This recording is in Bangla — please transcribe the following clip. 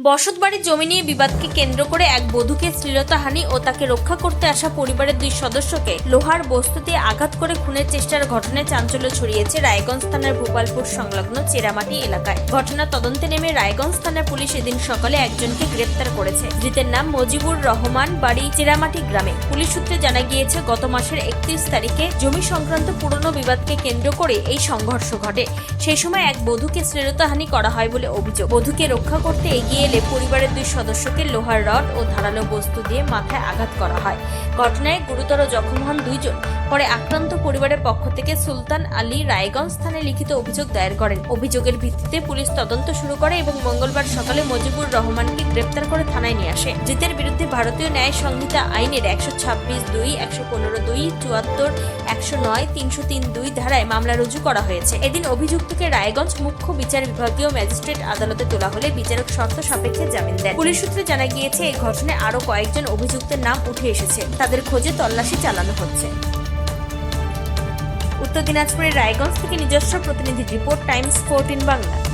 বসতবাড়ির জমি নিয়ে বিবাদকে কেন্দ্র করে এক বধূকে শ্লীলতাহানি ও তাকে রক্ষা করতে আসা পরিবারের দুই সদস্যকে লোহার বস্তু দিয়ে আঘাত করে খুনের চেষ্টার ঘটনায় চাঞ্চল্য ছড়িয়েছে রায়গঞ্জ থানার ভূপালপুর সংলগ্ন চেরামাটি এলাকায়। ঘটনা তদন্তে নেমে রায়গঞ্জ থানার পুলিশ এদিন সকালে একজনকে গ্রেপ্তার করেছে। ধৃতের নাম মজিবুর রহমান, বাড়ি চেরামাটি গ্রামে। পুলিশ সূত্রে জানা গিয়েছে, গত মাসের একত্রিশ তারিখে জমি সংক্রান্ত পুরনো বিবাদকে কেন্দ্র করে এই সংঘর্ষ ঘটে। সেই সময় এক বধূকে শ্লীলতাহানি করা হয় বলে অভিযোগ। বধূকে রক্ষা করতে এগিয়ে এলে পরিবারের দুই সদস্যকে লোহার রড ও ধারালো বস্তু দিয়ে মাথায় আঘাত করা হয়। ঘটনায় গুরুতর জখম হন দুইজন। পরে আক্রান্ত পরিবারের পক্ষ থেকে সুলতান আলী রায়গঞ্জ থানায় লিখিত অভিযোগ দায়ের করেন। অভিযোগের ভিত্তিতে পুলিশ তদন্ত শুরু করে এবং মঙ্গলবার সকালে মজিবুর রহমানকে গ্রেপ্তার করে থানায় নিয়ে আসে। জিতের বিরুদ্ধে ভারতীয় ন্যায় সংহিতা আইনের একশো ছাব্বিশ দুই, একশো পনেরো দুই, চুয়াত্তর, একশো নয়, তিনশো তিন দুই ধারায় মামলা রুজু করা হয়েছে। এদিন অভিযুক্তকে রায়গঞ্জ মুখ্য বিচার বিভাগীয় ম্যাজিস্ট্রেট আদালতে তোলা হলে বিচারক শর্ত সাপেক্ষে জামিন দেন। পুলিশ সূত্রে জানা গিয়েছে, এই ঘটনায় আরও কয়েকজন অভিযুক্তের নাম উঠে এসেছে। তাদের খোঁজে তল্লাশি চালানো হচ্ছে। উত্তর দিনাজপুরের রায়গঞ্জ থেকে নিজস্ব প্রতিনিধি রিপোর্ট, টাইমস ফোরটিন বাংলা।